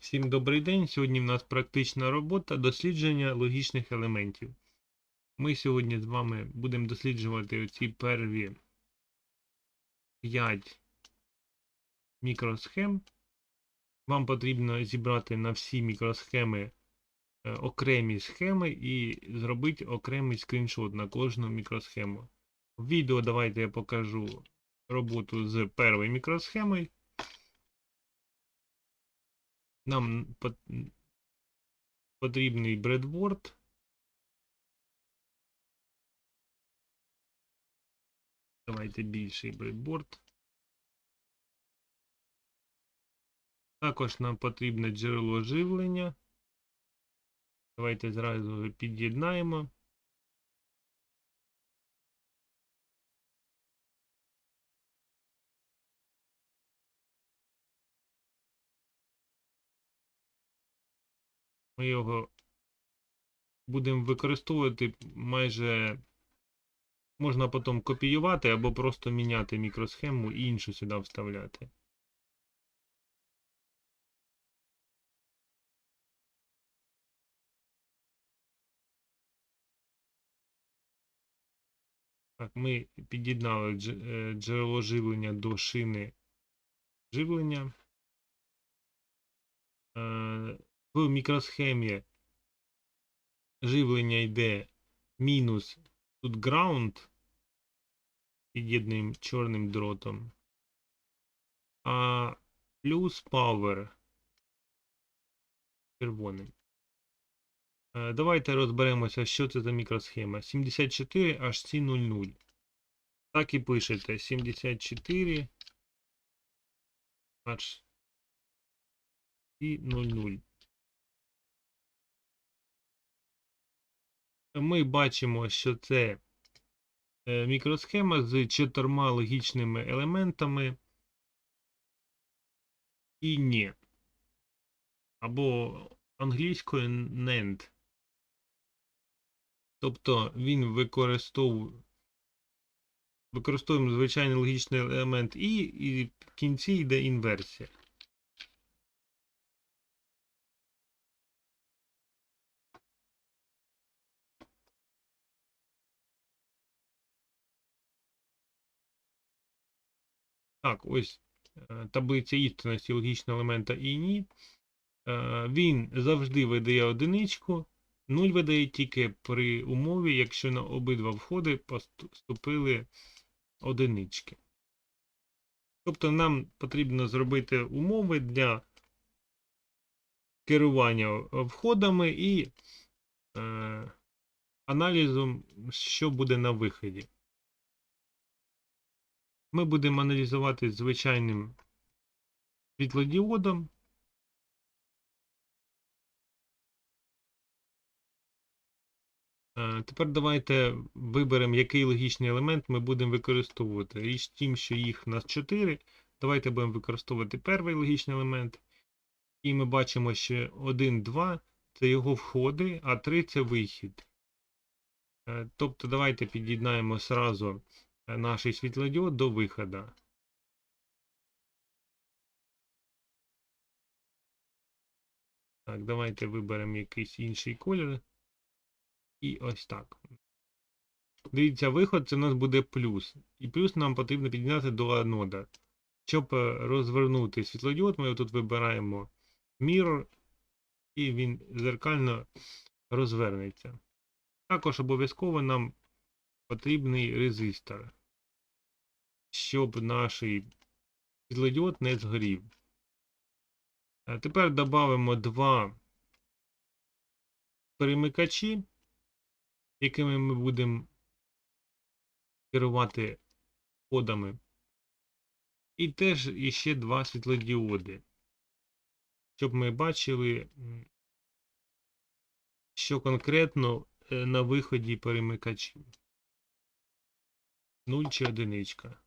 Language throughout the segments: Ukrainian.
Всім добрий день. Сьогодні в нас практична робота дослідження логічних елементів. Ми сьогодні з вами будемо досліджувати оці перві 5 мікросхем. Вам потрібно зібрати на всі мікросхеми е, окремі схеми і зробити окремий скріншот на кожну мікросхему. В відео давайте я покажу роботу з першою мікросхемою. Нам потрібний бредборд. Давайте більший бредборд. Також нам потрібне джерело живлення. Давайте зразу під'єднаємо. Ми його будемо використовувати майже можна потім копіювати або просто міняти мікросхему і іншу сюди вставляти. Так, ми під'єднали е, джерело живлення до шини живлення. В мікросхемі живлення йде мінус тут ground під'єднуємо чорним дротом. А плюс power червоним. Е, Давайте розберемося, що це за мікросхема. 74 HC00. Так і пишете 74 HC00. Ми бачимо, що це е, мікросхема з чотирма логічними елементами і ні. Або англійською NAND. Тобто він використовує використовуємо звичайний логічний елемент і, і в кінці йде інверсія. Так, ось е, таблиця істинності логічного елемента і ні. Е, Він завжди видає одиничку, 0 видає тільки при умові, якщо на обидва входи поступили одинички. Тобто нам потрібно зробити умови для керування входами і е, аналізом, що буде на виході. Ми будемо аналізувати звичайним світлодіодом. Е, Тепер давайте виберемо, який логічний елемент ми будемо використовувати. Річ в тім, що їх у нас 4. Давайте будемо використовувати перший логічний елемент. І ми бачимо, що 1, 2 це його входи, а 3 це вихід. Е, Тобто давайте під'єднаємо сразу наш світлодіод до виходу. Так, давайте виберемо якийсь інший колір. І ось так. Дивіться, виход це у нас буде плюс. І плюс нам потрібно підняти до анода. Щоб е, розвернути світлодіод, ми тут вибираємо Mirror, і він зеркально розвернеться. Також обов'язково нам потрібний резистор, щоб наш світлодіод не згорів. А тепер додамо два перемикачі якими ми будемо керувати кодами. І теж іще два світлодіоди, щоб ми бачили, що конкретно е, на виході перемикачів. 0 чи одиничка.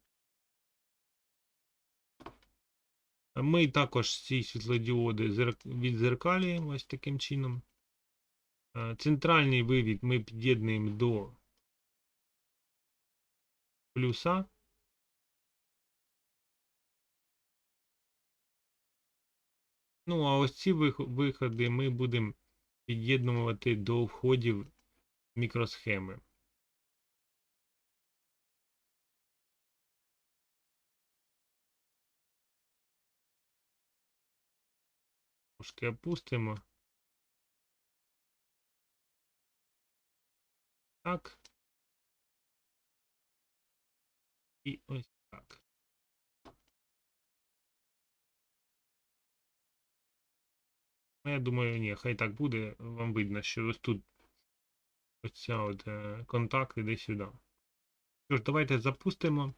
Ми також ці світлодіоди зер- відзеркалюємо ось таким чином. Е, Центральний вивід ми під'єднуємо до плюса. Ну, а ось ці виходи ми будемо під'єднувати до входів мікросхеми. Трошки опустимо. Так. І ось так. Ну, я думаю, ні, хай так буде. Вам видно, що ось тут ось ця от е, контакт іде сюди. Що ж, давайте запустимо.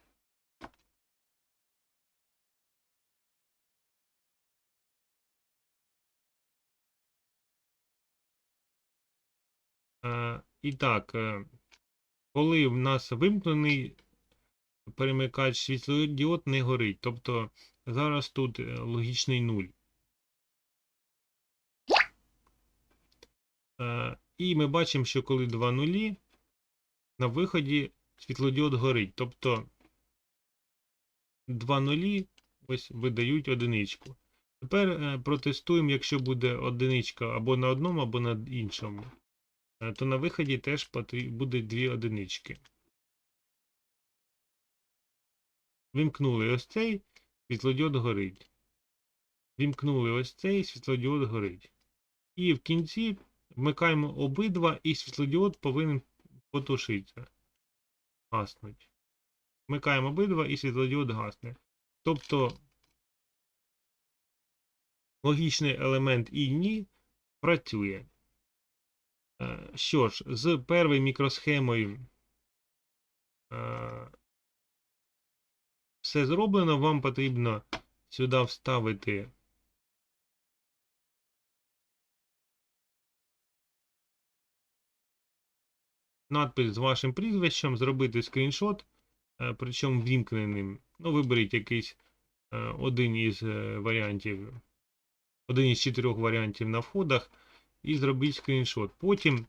І так, е, коли в нас вимкнений перемикач світлодіод не горить. Тобто зараз тут е, логічний нуль. Е, І ми бачимо, що коли два нулі, на виході світлодіод горить. Тобто два нулі ось видають одиничку. Тепер протестуємо, якщо буде одиничка або на одному, або на іншому. Е, То на виході теж буде дві одинички. Вимкнули ось цей, світлодіод горить. Вімкнули ось цей, світлодіод горить. І в кінці вмикаємо обидва, і світлодіод повинен потушитися. Гаснуть. Вмикаємо обидва, і світлодіод гасне. Тобто логічний елемент і ні працює. Е, Що ж, з першою мікросхемою е, все зроблено, вам потрібно сюди вставити надпис з вашим прізвищем, зробити скріншот, е, причому вімкненим. Ну, виберіть якийсь один із варіантів, один із чотирьох варіантів на входах і зробіть скріншот. Потім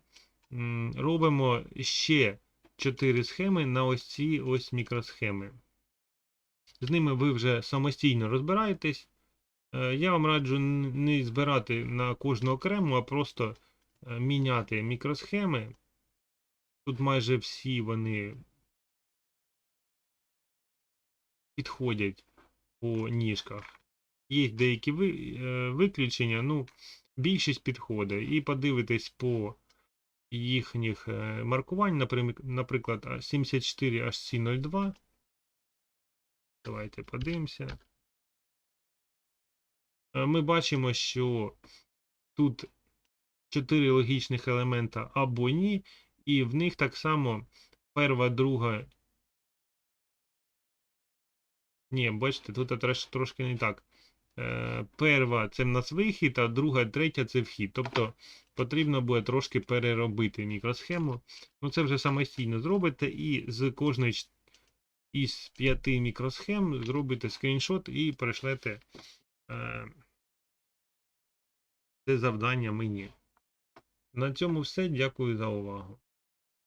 робимо ще 4 схеми на ось ці ось мікросхеми. З ними ви вже самостійно розбираєтесь. Е, Я вам раджу не збирати на кожну окрему, а просто е, міняти мікросхеми. Тут майже всі вони підходять по ніжках. Є деякі е, виключення, ну, більшість підходить. І подивитись по їхніх е, маркувань, наприклад, 74 HC02. Давайте подивимося. Е, Ми бачимо, що тут 4 логічних елемента або ні, і в них так само перша, друга. Ні, бачите, тут трошки не так. Е, Перша це в нас вихід, а друга, третя це вхід. Тобто потрібно буде трошки переробити мікросхему. Ну, це вже самостійно зробите, і з кожної із п'яти мікросхем зробите скріншот і перешлете е, це завдання мені. На цьому все. Дякую за увагу.